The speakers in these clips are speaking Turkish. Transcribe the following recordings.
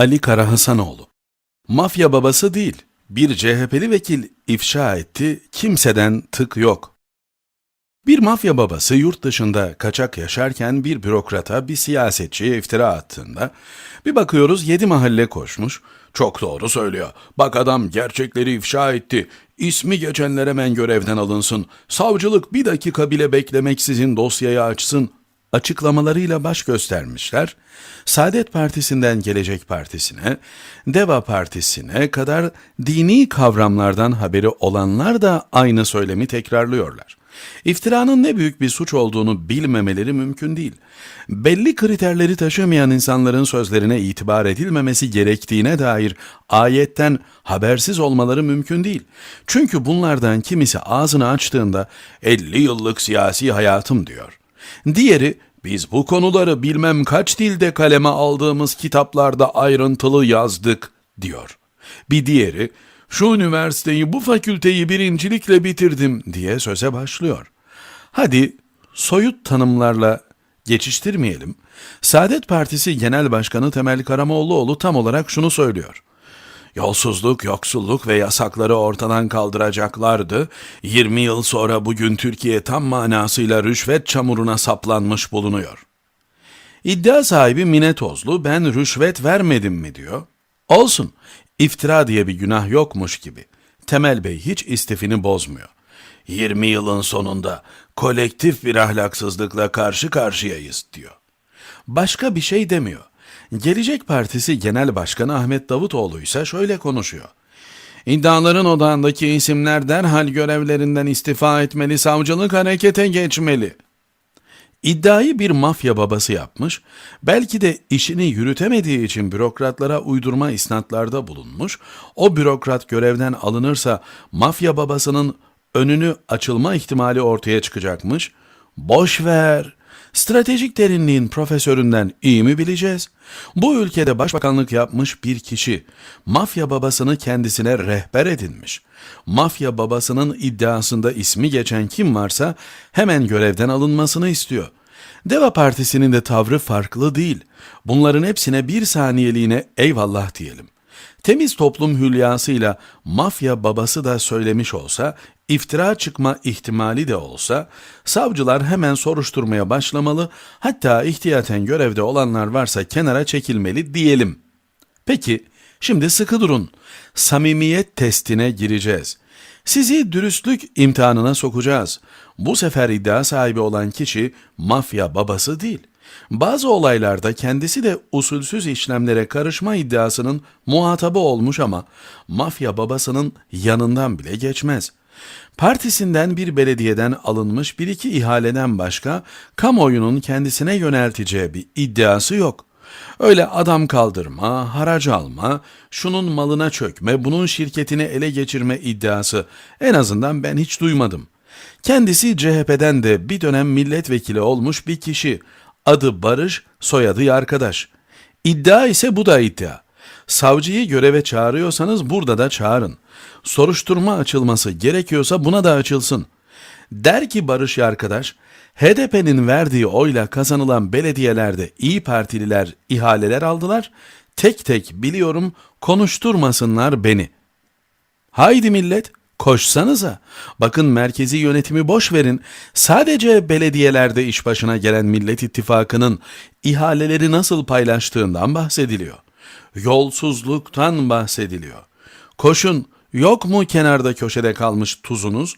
Ali Karahasanoğlu. Mafya babası değil, bir CHP'li vekil ifşa etti, kimseden tık yok. Bir mafya babası yurt dışında kaçak yaşarken bir bürokrata, bir siyasetçiye iftira attığında bir bakıyoruz yedi mahalle koşmuş. Çok doğru söylüyor. Bak adam gerçekleri ifşa etti. İsmi geçenler hemen görevden alınsın. Savcılık bir dakika bile beklemeksizin dosyayı açsın açıklamalarıyla baş göstermişler. Saadet Partisi'nden Gelecek Partisi'ne, Deva Partisi'ne kadar dini kavramlardan haberi olanlar da aynı söylemi tekrarlıyorlar. İftiranın ne büyük bir suç olduğunu bilmemeleri mümkün değil. Belli kriterleri taşımayan insanların sözlerine itibar edilmemesi gerektiğine dair ayetten habersiz olmaları mümkün değil. Çünkü bunlardan kimisi ağzını açtığında 50 yıllık siyasi hayatım diyor. Diğeri biz bu konuları bilmem kaç dilde kaleme aldığımız kitaplarda ayrıntılı yazdık diyor. Bir diğeri şu üniversiteyi bu fakülteyi birincilikle bitirdim diye söze başlıyor. Hadi soyut tanımlarla geçiştirmeyelim. Saadet Partisi Genel Başkanı Temel Karamollaoğlu tam olarak şunu söylüyor. Yolsuzluk, yoksulluk ve yasakları ortadan kaldıracaklardı. 20 yıl sonra bugün Türkiye tam manasıyla rüşvet çamuruna saplanmış bulunuyor. İddia sahibi Mine Tozlu ben rüşvet vermedim mi diyor. Olsun, iftira diye bir günah yokmuş gibi. Temel Bey hiç istifini bozmuyor. 20 yılın sonunda kolektif bir ahlaksızlıkla karşı karşıyayız diyor. Başka bir şey demiyor. Gelecek Partisi Genel Başkanı Ahmet Davutoğlu ise şöyle konuşuyor. İddiaların odağındaki isimler derhal görevlerinden istifa etmeli, savcılık harekete geçmeli. İddiayı bir mafya babası yapmış, belki de işini yürütemediği için bürokratlara uydurma isnatlarda bulunmuş, o bürokrat görevden alınırsa mafya babasının önünü açılma ihtimali ortaya çıkacakmış. Boş ver. Stratejik derinliğin profesöründen iyi mi bileceğiz? Bu ülkede başbakanlık yapmış bir kişi mafya babasını kendisine rehber edinmiş. Mafya babasının iddiasında ismi geçen kim varsa hemen görevden alınmasını istiyor. Deva Partisi'nin de tavrı farklı değil. Bunların hepsine bir saniyeliğine eyvallah diyelim. Temiz toplum hülyasıyla mafya babası da söylemiş olsa, iftira çıkma ihtimali de olsa, savcılar hemen soruşturmaya başlamalı, hatta ihtiyaten görevde olanlar varsa kenara çekilmeli diyelim. Peki, şimdi sıkı durun. Samimiyet testine gireceğiz. Sizi dürüstlük imtihanına sokacağız. Bu sefer iddia sahibi olan kişi mafya babası değil. Bazı olaylarda kendisi de usulsüz işlemlere karışma iddiasının muhatabı olmuş ama mafya babasının yanından bile geçmez. Partisinden bir belediyeden alınmış bir iki ihaleden başka kamuoyunun kendisine yönelteceği bir iddiası yok. Öyle adam kaldırma, haraç alma, şunun malına çökme, bunun şirketini ele geçirme iddiası en azından ben hiç duymadım. Kendisi CHP'den de bir dönem milletvekili olmuş bir kişi. Adı Barış, soyadı arkadaş. İddia ise bu da iddia. Savcıyı göreve çağırıyorsanız burada da çağırın. Soruşturma açılması gerekiyorsa buna da açılsın. Der ki Barış arkadaş, HDP'nin verdiği oyla kazanılan belediyelerde İyi Partililer ihaleler aldılar. Tek tek biliyorum konuşturmasınlar beni. Haydi millet, koşsanıza. Bakın merkezi yönetimi boş verin. Sadece belediyelerde iş başına gelen Millet İttifakı'nın ihaleleri nasıl paylaştığından bahsediliyor. Yolsuzluktan bahsediliyor. Koşun, yok mu kenarda köşede kalmış tuzunuz?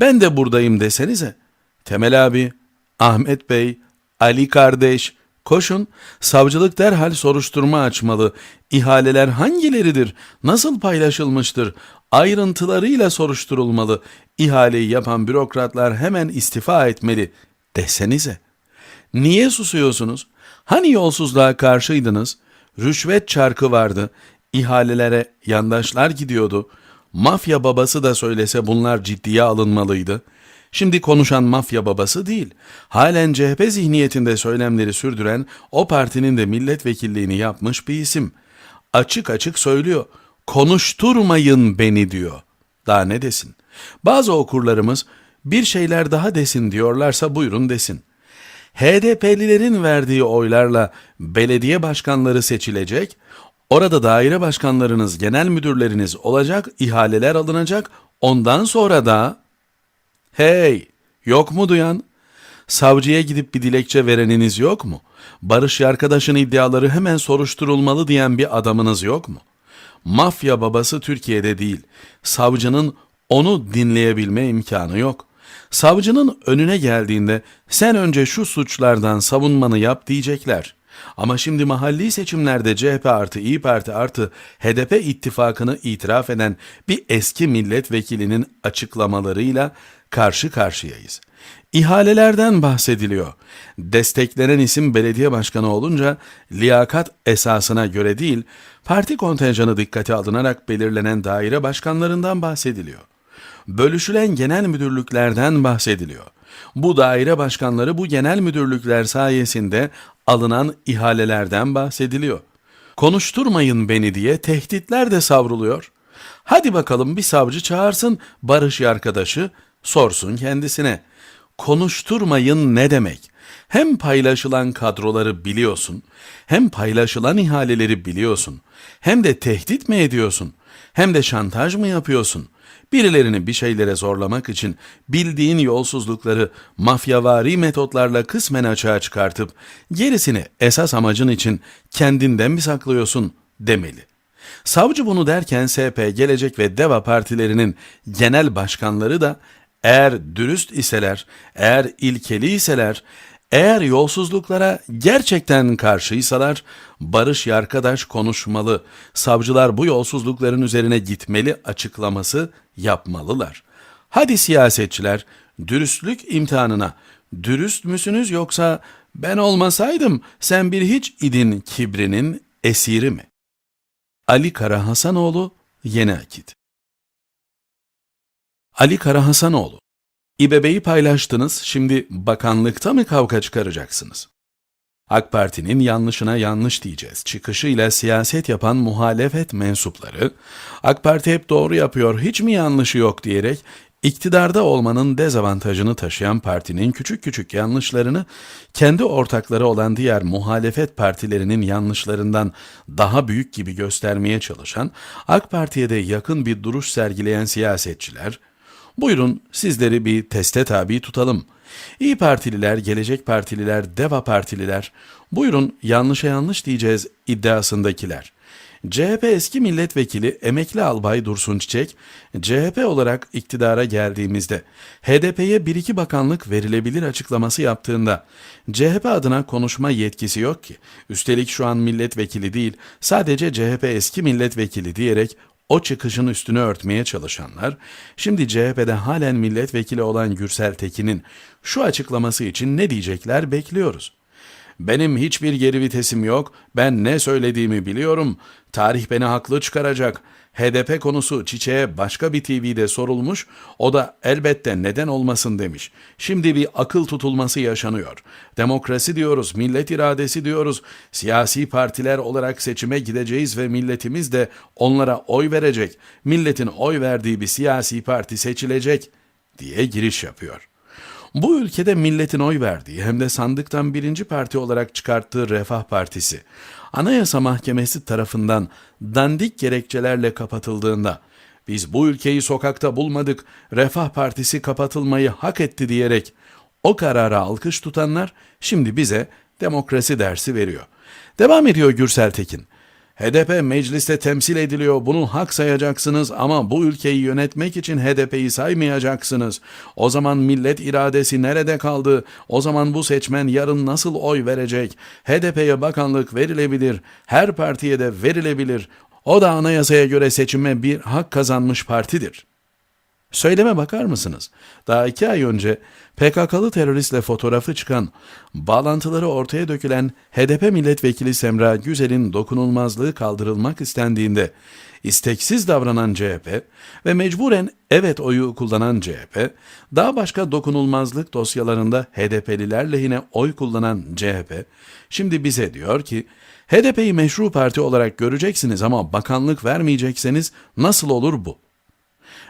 Ben de buradayım desenize. Temel abi, Ahmet Bey, Ali kardeş, koşun, savcılık derhal soruşturma açmalı. İhaleler hangileridir, nasıl paylaşılmıştır, ayrıntılarıyla soruşturulmalı. İhaleyi yapan bürokratlar hemen istifa etmeli desenize. Niye susuyorsunuz? Hani yolsuzluğa karşıydınız? Rüşvet çarkı vardı. İhalelere yandaşlar gidiyordu. Mafya babası da söylese bunlar ciddiye alınmalıydı. Şimdi konuşan mafya babası değil. Halen CHP zihniyetinde söylemleri sürdüren o partinin de milletvekilliğini yapmış bir isim. Açık açık söylüyor. Konuşturmayın beni diyor. Daha ne desin? Bazı okurlarımız bir şeyler daha desin diyorlarsa buyurun desin. HDP'lilerin verdiği oylarla belediye başkanları seçilecek, Orada daire başkanlarınız, genel müdürleriniz olacak, ihaleler alınacak. Ondan sonra da Hey, yok mu duyan? Savcıya gidip bir dilekçe vereniniz yok mu? Barış arkadaşın iddiaları hemen soruşturulmalı diyen bir adamınız yok mu? Mafya babası Türkiye'de değil. Savcının onu dinleyebilme imkanı yok. Savcının önüne geldiğinde sen önce şu suçlardan savunmanı yap diyecekler. Ama şimdi mahalli seçimlerde CHP artı İyi Parti artı HDP ittifakını itiraf eden bir eski milletvekilinin açıklamalarıyla karşı karşıyayız. İhalelerden bahsediliyor. Desteklenen isim belediye başkanı olunca liyakat esasına göre değil, parti kontenjanı dikkate alınarak belirlenen daire başkanlarından bahsediliyor. Bölüşülen genel müdürlüklerden bahsediliyor. Bu daire başkanları bu genel müdürlükler sayesinde alınan ihalelerden bahsediliyor. Konuşturmayın beni diye tehditler de savruluyor. Hadi bakalım bir savcı çağırsın Barış arkadaşı sorsun kendisine. Konuşturmayın ne demek? Hem paylaşılan kadroları biliyorsun, hem paylaşılan ihaleleri biliyorsun, hem de tehdit mi ediyorsun, hem de şantaj mı yapıyorsun? Birilerini bir şeylere zorlamak için bildiğin yolsuzlukları mafyavari metotlarla kısmen açığa çıkartıp gerisini esas amacın için kendinden mi saklıyorsun demeli. Savcı bunu derken SP, Gelecek ve DEVA partilerinin genel başkanları da eğer dürüst iseler, eğer ilkeli iseler, eğer yolsuzluklara gerçekten karşıysalar, Barış Yarkadaş konuşmalı, savcılar bu yolsuzlukların üzerine gitmeli açıklaması yapmalılar. Hadi siyasetçiler, dürüstlük imtihanına, dürüst müsünüz yoksa ben olmasaydım sen bir hiç idin kibrinin esiri mi? Ali Kara Hasanoğlu, Yeni Akit Ali Kara Hasanoğlu İBB'yi paylaştınız, şimdi bakanlıkta mı kavga çıkaracaksınız? AK Parti'nin yanlışına yanlış diyeceğiz. Çıkışıyla siyaset yapan muhalefet mensupları, AK Parti hep doğru yapıyor, hiç mi yanlışı yok diyerek iktidarda olmanın dezavantajını taşıyan partinin küçük küçük yanlışlarını kendi ortakları olan diğer muhalefet partilerinin yanlışlarından daha büyük gibi göstermeye çalışan, AK Parti'ye de yakın bir duruş sergileyen siyasetçiler, Buyurun sizleri bir teste tabi tutalım. İyi Partililer, Gelecek Partililer, Deva Partililer, buyurun yanlışa yanlış diyeceğiz iddiasındakiler. CHP eski milletvekili emekli albay Dursun Çiçek, CHP olarak iktidara geldiğimizde HDP'ye bir iki bakanlık verilebilir açıklaması yaptığında CHP adına konuşma yetkisi yok ki. Üstelik şu an milletvekili değil, sadece CHP eski milletvekili diyerek o çıkışın üstünü örtmeye çalışanlar, şimdi CHP'de halen milletvekili olan Gürsel Tekin'in şu açıklaması için ne diyecekler bekliyoruz. Benim hiçbir geri vitesim yok, ben ne söylediğimi biliyorum, tarih beni haklı çıkaracak. HDP konusu Çiçek'e başka bir TV'de sorulmuş, o da elbette neden olmasın demiş. Şimdi bir akıl tutulması yaşanıyor. Demokrasi diyoruz, millet iradesi diyoruz, siyasi partiler olarak seçime gideceğiz ve milletimiz de onlara oy verecek. Milletin oy verdiği bir siyasi parti seçilecek diye giriş yapıyor. Bu ülkede milletin oy verdiği hem de sandıktan birinci parti olarak çıkarttığı Refah Partisi, Anayasa Mahkemesi tarafından dandik gerekçelerle kapatıldığında, biz bu ülkeyi sokakta bulmadık, Refah Partisi kapatılmayı hak etti diyerek o karara alkış tutanlar şimdi bize demokrasi dersi veriyor. Devam ediyor Gürsel Tekin. HDP mecliste temsil ediliyor. Bunu hak sayacaksınız ama bu ülkeyi yönetmek için HDP'yi saymayacaksınız. O zaman millet iradesi nerede kaldı? O zaman bu seçmen yarın nasıl oy verecek? HDP'ye bakanlık verilebilir. Her partiye de verilebilir. O da anayasaya göre seçime bir hak kazanmış partidir. Söyleme bakar mısınız? Daha iki ay önce PKK'lı teröristle fotoğrafı çıkan, bağlantıları ortaya dökülen HDP milletvekili Semra Güzel'in dokunulmazlığı kaldırılmak istendiğinde isteksiz davranan CHP ve mecburen evet oyu kullanan CHP, daha başka dokunulmazlık dosyalarında HDP'liler lehine oy kullanan CHP, şimdi bize diyor ki, HDP'yi meşru parti olarak göreceksiniz ama bakanlık vermeyecekseniz nasıl olur bu?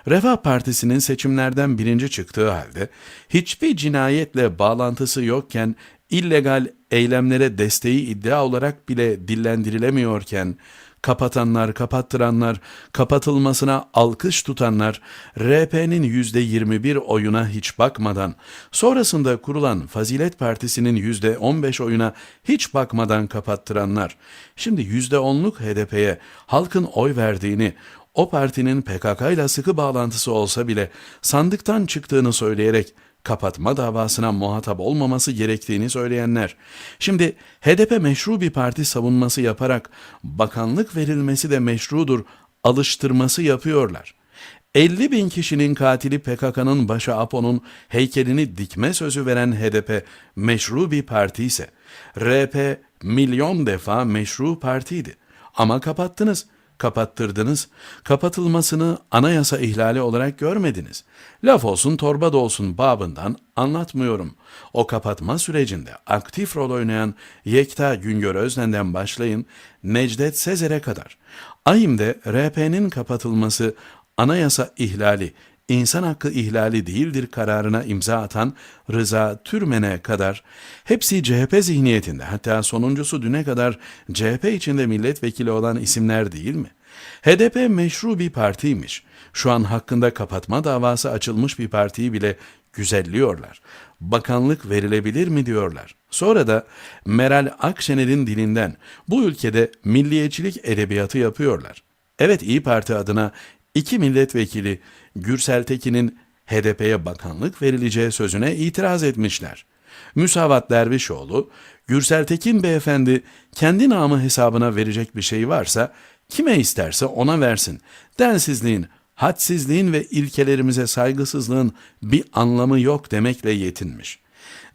Refah Partisi'nin seçimlerden birinci çıktığı halde hiçbir cinayetle bağlantısı yokken illegal eylemlere desteği iddia olarak bile dillendirilemiyorken Kapatanlar, kapattıranlar, kapatılmasına alkış tutanlar, RP'nin yüzde 21 oyuna hiç bakmadan, sonrasında kurulan Fazilet Partisi'nin yüzde 15 oyuna hiç bakmadan kapattıranlar, şimdi yüzde 10'luk HDP'ye halkın oy verdiğini, o partinin PKK ile sıkı bağlantısı olsa bile sandıktan çıktığını söyleyerek kapatma davasına muhatap olmaması gerektiğini söyleyenler. Şimdi HDP meşru bir parti savunması yaparak bakanlık verilmesi de meşrudur alıştırması yapıyorlar. 50 bin kişinin katili PKK'nın başı Apo'nun heykelini dikme sözü veren HDP meşru bir parti ise RP milyon defa meşru partiydi. Ama kapattınız, kapattırdınız, kapatılmasını anayasa ihlali olarak görmediniz. Laf olsun torba da olsun babından anlatmıyorum. O kapatma sürecinde aktif rol oynayan Yekta Güngör Özden'den başlayın Necdet Sezer'e kadar. AİM'de RP'nin kapatılması anayasa ihlali, insan hakkı ihlali değildir kararına imza atan Rıza Türmen'e kadar hepsi CHP zihniyetinde hatta sonuncusu düne kadar CHP içinde milletvekili olan isimler değil mi? HDP meşru bir partiymiş. Şu an hakkında kapatma davası açılmış bir partiyi bile güzelliyorlar. Bakanlık verilebilir mi diyorlar. Sonra da Meral Akşener'in dilinden bu ülkede milliyetçilik edebiyatı yapıyorlar. Evet İyi Parti adına iki milletvekili Gürsel Tekin'in HDP'ye bakanlık verileceği sözüne itiraz etmişler. Müsavat Dervişoğlu, Gürsel Tekin beyefendi kendi namı hesabına verecek bir şey varsa kime isterse ona versin. Densizliğin, hadsizliğin ve ilkelerimize saygısızlığın bir anlamı yok demekle yetinmiş.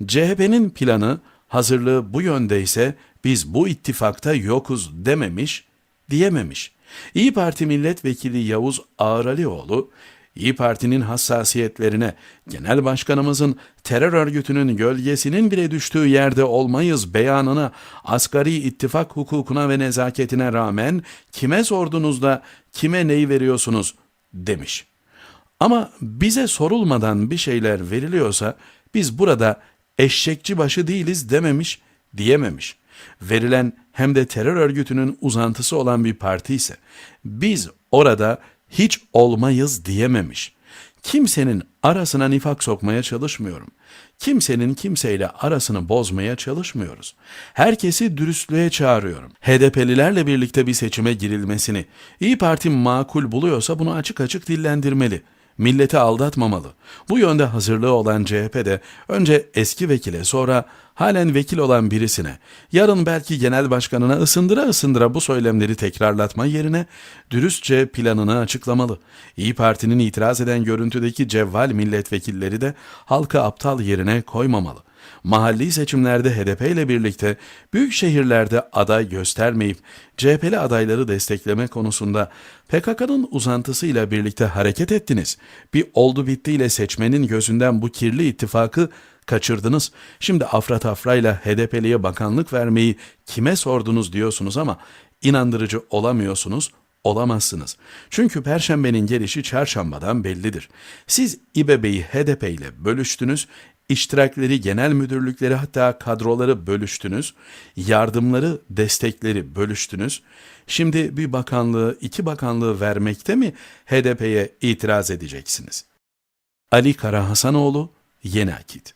CHP'nin planı, hazırlığı bu yöndeyse biz bu ittifakta yokuz dememiş, diyememiş. İyi Parti milletvekili Yavuz Ağralioğlu, İyi Parti'nin hassasiyetlerine, genel başkanımızın terör örgütünün gölgesinin bile düştüğü yerde olmayız beyanına, asgari ittifak hukukuna ve nezaketine rağmen kime sordunuz da kime neyi veriyorsunuz demiş. Ama bize sorulmadan bir şeyler veriliyorsa biz burada eşekçi başı değiliz dememiş, diyememiş. Verilen hem de terör örgütünün uzantısı olan bir parti ise biz orada hiç olmayız diyememiş. Kimsenin arasına nifak sokmaya çalışmıyorum. Kimsenin kimseyle arasını bozmaya çalışmıyoruz. Herkesi dürüstlüğe çağırıyorum. HDP'lilerle birlikte bir seçime girilmesini İyi Parti makul buluyorsa bunu açık açık dillendirmeli. Milleti aldatmamalı. Bu yönde hazırlığı olan CHP de önce eski vekile sonra halen vekil olan birisine, yarın belki genel başkanına ısındıra ısındıra bu söylemleri tekrarlatma yerine dürüstçe planını açıklamalı. İyi Parti'nin itiraz eden görüntüdeki cevval milletvekilleri de halkı aptal yerine koymamalı. Mahalli seçimlerde HDP ile birlikte büyük şehirlerde aday göstermeyip CHP'li adayları destekleme konusunda PKK'nın uzantısıyla birlikte hareket ettiniz. Bir oldu bittiyle seçmenin gözünden bu kirli ittifakı kaçırdınız. Şimdi afra tafrayla HDP'liye bakanlık vermeyi kime sordunuz diyorsunuz ama inandırıcı olamıyorsunuz, olamazsınız. Çünkü Perşembenin gelişi çarşambadan bellidir. Siz İBB'yi HDP ile bölüştünüz, iştirakleri, genel müdürlükleri hatta kadroları bölüştünüz, yardımları, destekleri bölüştünüz. Şimdi bir bakanlığı, iki bakanlığı vermekte mi HDP'ye itiraz edeceksiniz? Ali Kara Hasanoğlu, Yeni Akit